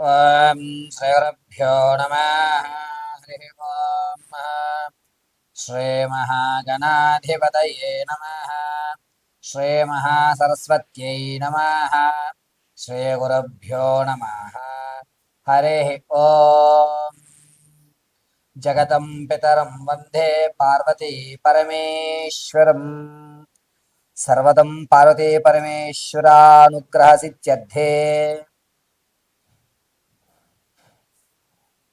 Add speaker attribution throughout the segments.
Speaker 1: ॐ श्रीगुरुभ्यो नमः। हरिः ॐ श्रीमहागणाधिपतये नमः। श्रीमहासरस्वत्यै नमः। श्रीगुरुभ्यो नमः। हरिः ॐ जगतं पितरं वंदे पार्वती परमेश्वरम्। सर्वदं पार्वती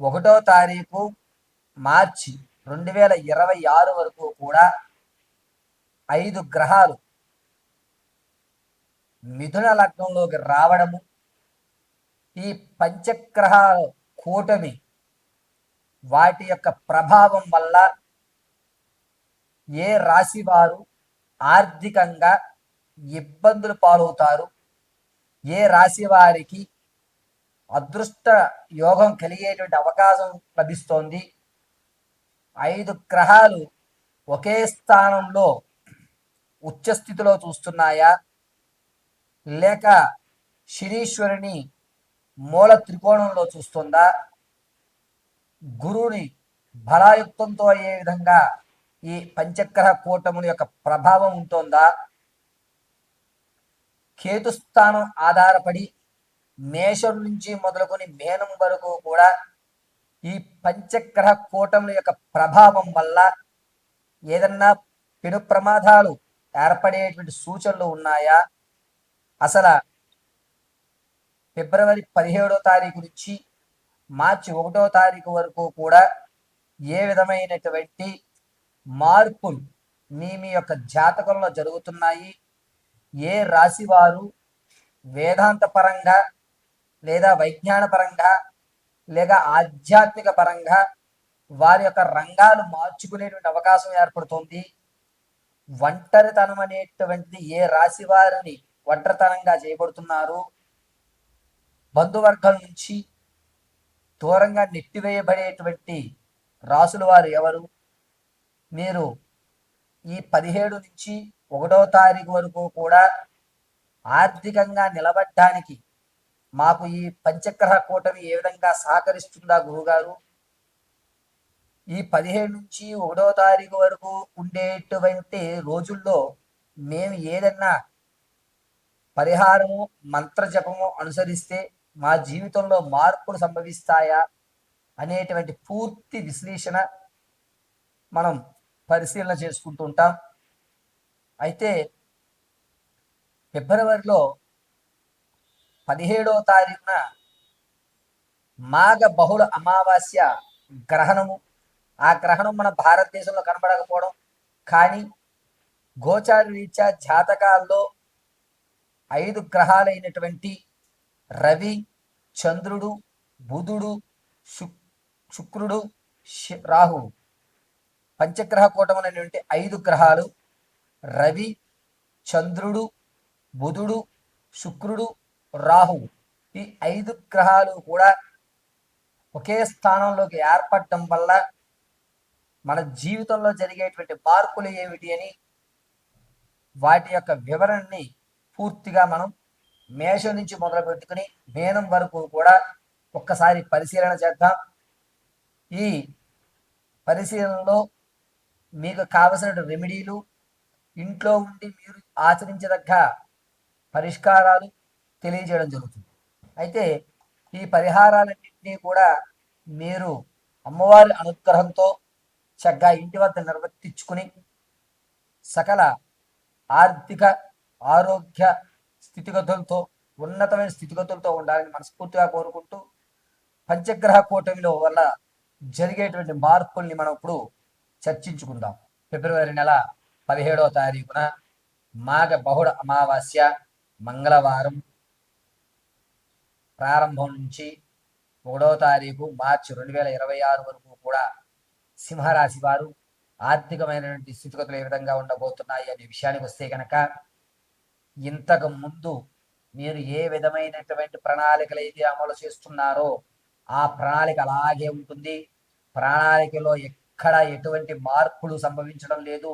Speaker 1: ఒకటో తారీఖు మార్చి రెండు వేల ఇరవై ఆరు వరకు కూడా ఐదు గ్రహాలు మిథున లగ్నంలోకి రావడము ఈ పంచగ్రహాల కూటమి వాటి యొక్క ప్రభావం వల్ల ఏ రాశి వారు ఆర్థికంగా ఇబ్బందులు పాలవుతారు ఏ రాశి వారికి అదృష్ట యోగం కలిగేటువంటి అవకాశం లభిస్తోంది. ఐదు గ్రహాలు ఒకే స్థానంలో ఉచ్చస్థితిలో చూస్తున్నాయా? లేక శనీశ్వరుని మూల త్రికోణంలో చూస్తుందా? గురువుని బలాయుక్తంతో అయ్యే విధంగా ఈ పంచగ్రహ కూటముల యొక్క ప్రభావం ఉంటుందా? కేతుస్థానం ఆధారపడి మేషం నుంచి మొదలుకొని మేనం వరకు కూడా ఈ పంచగ్రహ కూటముల యొక్క ప్రభావం వల్ల ఏదన్నా పెను ప్రమాదాలు ఏర్పడేటువంటి సూచనలు ఉన్నాయా? అసలు ఫిబ్రవరి పదిహేడో తారీఖు నుంచి మార్చి ఒకటో తారీఖు వరకు కూడా ఏ విధమైనటువంటి మార్పులు మీ మీ యొక్క జాతకంలో జరుగుతున్నాయి? ఏ రాశి వారు వేదాంత పరంగా లేదా వైజ్ఞాన పరంగా లేదా ఆధ్యాత్మిక పరంగా వారి యొక్క రంగాలు మార్చుకునేటువంటి అవకాశం ఏర్పడుతుంది. ఒంటరితనం అనేటువంటిది ఏ రాశి వారిని ఒంటరితనంగా చేయబడుతున్నారు. బంధువర్గం నుంచి దూరంగా నెట్టివేయబడేటువంటి రాసుల వారు ఎవరు? మీరు ఈ పదిహేడు నుంచి ఒకటో తారీఖు వరకు కూడా ఆర్థికంగా నిలబడ్డానికి మాకు ఈ పంచగ్రహ కూటమి ఏ విధంగా సహకరిస్తుందా గురుగారు ఈ పదిహేడు నుంచి ఒకటో తారీఖు వరకు ఉండేటువంటి రోజుల్లో మేము ఏదన్నా పరిహారము మంత్రజపము అనుసరిస్తే మా జీవితంలో మార్పులు సంభవిస్తాయా అనేటువంటి పూర్తి విశ్లేషణ మనం పరిశీలన చేసుకుంటుంటాం అయితే ఫిబ్రవరిలో పదిహేడవ తారీఖున మాఘ బహుళ అమావాస్య గ్రహణము. ఆ గ్రహణం మన భారతదేశంలో కనబడకపోవడం. కానీ గోచార రీత్యా జాతకాల్లో ఐదు గ్రహాలైనటువంటి రవి చంద్రుడు బుధుడు శుక్రుడు రాహు పంచగ్రహ కూటమైనటువంటి ఐదు గ్రహాలు రవి చంద్రుడు బుధుడు శుక్రుడు రాహు. ఈ ఐదు గ్రహాలు కూడా ఒకే స్థానంలోకి ఏర్పడటం వల్ల మన జీవితంలో జరిగేటువంటి మార్పులు ఏమిటి అని వాటి యొక్క వివరణని పూర్తిగా మనం మేషం నుంచి మొదలు పెట్టుకుని మేనం వరకు కూడా ఒక్కసారి పరిశీలన చేద్దాం. ఈ పరిశీలనలో మీకు కావలసిన రెమెడీలు ఇంట్లో ఉండి మీరు ఆచరించదగ్గ పరిష్కారాలు తెలియజేయడం జరుగుతుంది. అయితే ఈ పరిహారాలన్నింటినీ కూడా మీరు అమ్మవారి అనుగ్రహంతో చక్కగా ఇంటి వద్ద నిర్వర్తించుకుని సకల ఆర్థిక ఆరోగ్య స్థితిగతులతో ఉన్నతమైన స్థితిగతులతో ఉండాలని మనస్ఫూర్తిగా కోరుకుంటూ పంచగ్రహ కూటమిలో వల్ల జరిగేటువంటి మార్పుల్ని మనం ఇప్పుడు చర్చించుకుందాం. ఫిబ్రవరి నెల పదిహేడవ తారీఖున మాఘ బహుళ అమావాస్య మంగళవారం ప్రారంభం నుంచి ఒకటో తారీఖు మార్చి రెండు వేల ఇరవై ఆరు వరకు కూడా సింహరాశి వారు ఆర్థికమైనటువంటి స్థితిగతులు ఏ విధంగా ఉండబోతున్నాయి అనే విషయానికి వస్తే కనుక ఇంతకు ముందు మీరు ఏ విధమైనటువంటి ప్రణాళికలు అయితే అమలు చేస్తున్నారో ఆ ప్రణాళిక అలాగే ఉంటుంది. ప్రణాళికలో ఎక్కడ ఎటువంటి మార్పులు సంభవించడం లేదు.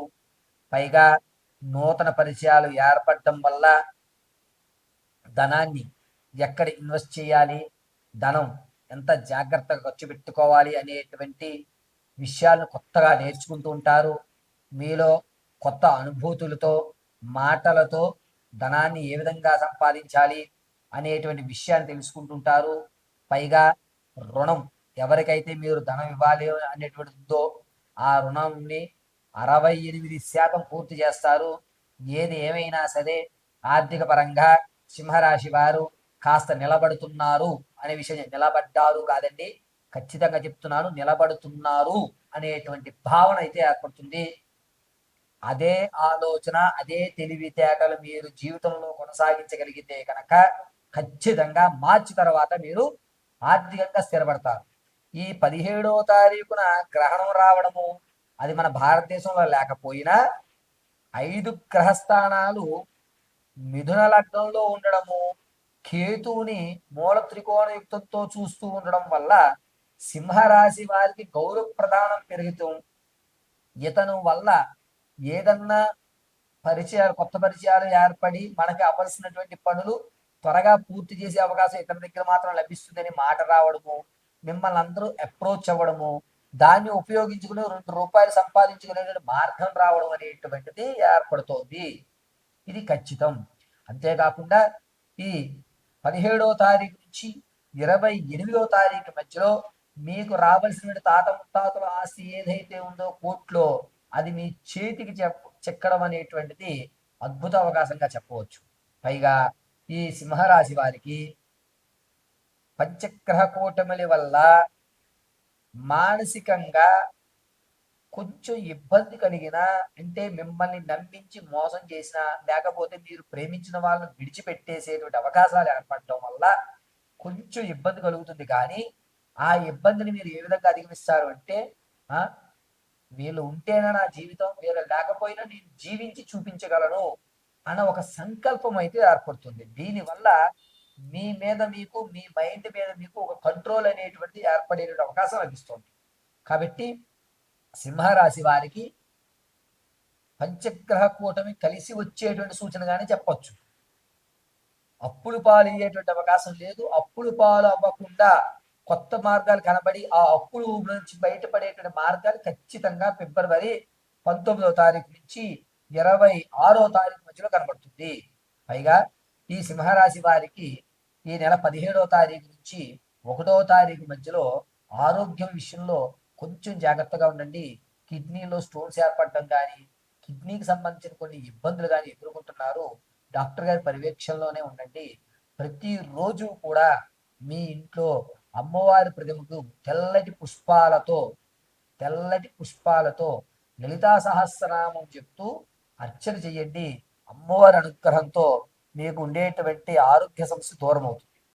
Speaker 1: పైగా నూతన పరిచయాలు ఏర్పడటం వల్ల ధనాన్ని ఎక్కడ ఇన్వెస్ట్ చేయాలి? ధనం ఎంత జాగ్రత్తగా ఖర్చు పెట్టుకోవాలి అనేటువంటి విషయాలను కొత్తగా నేర్చుకుంటూ ఉంటారు. మీలో కొత్త అనుభూతులతో మాటలతో ధనాన్ని ఏ విధంగా సంపాదించాలి అనేటువంటి విషయాన్ని తెలుసుకుంటుంటారు పైగా రుణం ఎవరికైతే మీరు ధనం ఇవ్వాలి అనేటువంటిదో ఆ రుణంని అరవై ఎనిమిది శాతం పూర్తి చేస్తారు. ఏది ఏమైనా సరే ఆర్థిక పరంగా సింహరాశి వారు కాస్త నిలబడుతున్నారు అనే విషయం నిలబడ్డారు కాదండి. ఖచ్చితంగా చెప్తున్నాను నిలబడుతున్నారు అనేటువంటి భావన అయితే ఏర్పడుతుంది. అదే ఆలోచన అదే తెలివితేటలు మీరు జీవితంలో కొనసాగించగలిగితే కనుక ఖచ్చితంగా మార్చి తర్వాత మీరు ఆర్థికంగా స్థిరపడతారు. ఈ పదిహేడవ తారీఖున గ్రహణం రావడము అది మన భారతదేశంలో లేకపోయినా ఐదు గ్రహస్థానాలు మిథున లగ్నంలో ఉండడము కేతువుని మూల త్రికోణయుక్తంతో చూస్తూ ఉండడం వల్ల సింహరాశి వారికి గౌరవ ప్రదానం పెరుగుతాం ఇతను వల్ల ఏదన్నా పరిచయాలు కొత్త పరిచయాలు ఏర్పడి మనకి అవ్వాల్సినటువంటి పనులు త్వరగా పూర్తి చేసే అవకాశం ఇతని దగ్గర మాత్రం లభిస్తుందని మాట రావడము మిమ్మల్ని అందరూ అప్రోచ్ అవ్వడము దాన్ని ఉపయోగించుకుని రెండు రూపాయలు సంపాదించుకునే మార్గం రావడం అనేటువంటిది ఏర్పడుతోంది. ఇది ఖచ్చితం. అంతేకాకుండా ఈ పదిహేడవ తారీఖు నుంచి ఇరవై ఎనిమిదో తారీఖు మధ్యలో మీకు రావాల్సిన తాత ముత్తాతల ఆస్తి ఏదైతే ఉందో కోర్టులో అది మీ చేతికి చెప్ చెక్కడం అనేటువంటిది అద్భుత అవకాశంగా చెప్పవచ్చు. పైగా ఈ సింహరాశి వారికి పంచగ్రహ కూటమిల వల్ల మానసికంగా కొంచెం ఇబ్బంది కలిగినా అంటే మిమ్మల్ని నమ్మించి మోసం చేసినా లేకపోతే మీరు ప్రేమించిన వాళ్ళని విడిచిపెట్టేసేటువంటి అవకాశాలు ఏర్పడటం వల్ల కొంచెం ఇబ్బంది కలుగుతుంది. కానీ ఆ ఇబ్బందిని మీరు ఏ విధంగా అధిగమిస్తారు అంటే ఆ వీళ్ళు ఉంటేనే నా జీవితం వీళ్ళు లేకపోయినా నేను జీవించి చూపించగలను అన్న ఒక సంకల్పం అయితే ఏర్పడుతుంది. దీనివల్ల మీ మీద మీకు మీ మైండ్ మీద మీకు ఒక కంట్రోల్ అనేటువంటిది ఏర్పడే అవకాశం లభిస్తుంది. కాబట్టి సింహరాశి వారికి పంచగ్రహ కూటమి కలిసి వచ్చేటువంటి సూచనగానే చెప్పొచ్చు. అప్పులు పాలు అయ్యేటువంటి అవకాశం లేదు. అప్పులు పాలు అవ్వకుండా కొత్త మార్గాలు కనబడి ఆ అప్పులు నుంచి బయటపడేటువంటి మార్గాలు ఖచ్చితంగా ఫిబ్రవరి పంతొమ్మిదవ తారీఖు నుంచి ఇరవై ఆరో తారీఖు మధ్యలో కనబడుతుంది. పైగా ఈ సింహరాశి వారికి ఈ నెల పదిహేడవ తారీఖు నుంచి ఒకటో తారీఖు మధ్యలో ఆరోగ్యం విషయంలో కొంచెం జాగ్రత్తగా ఉండండి. కిడ్నీలో స్టోన్స్ ఏర్పడడం కానీ కిడ్నీకి సంబంధించిన కొన్ని ఇబ్బందులు కానీ ఎదుర్కొంటున్నారు. డాక్టర్ గారి పర్యవేక్షణలోనే ఉండండి. ప్రతిరోజు కూడా మీ ఇంట్లో అమ్మవారి ప్రతిమకు తెల్లటి పుష్పాలతో తెల్లటి పుష్పాలతో లలితా సహస్రనామం చెప్తూ అర్చన చేయండి. అమ్మవారి అనుగ్రహంతో మీకు ఉండేటువంటి ఆరోగ్య సమస్య దూరం అవుతుంది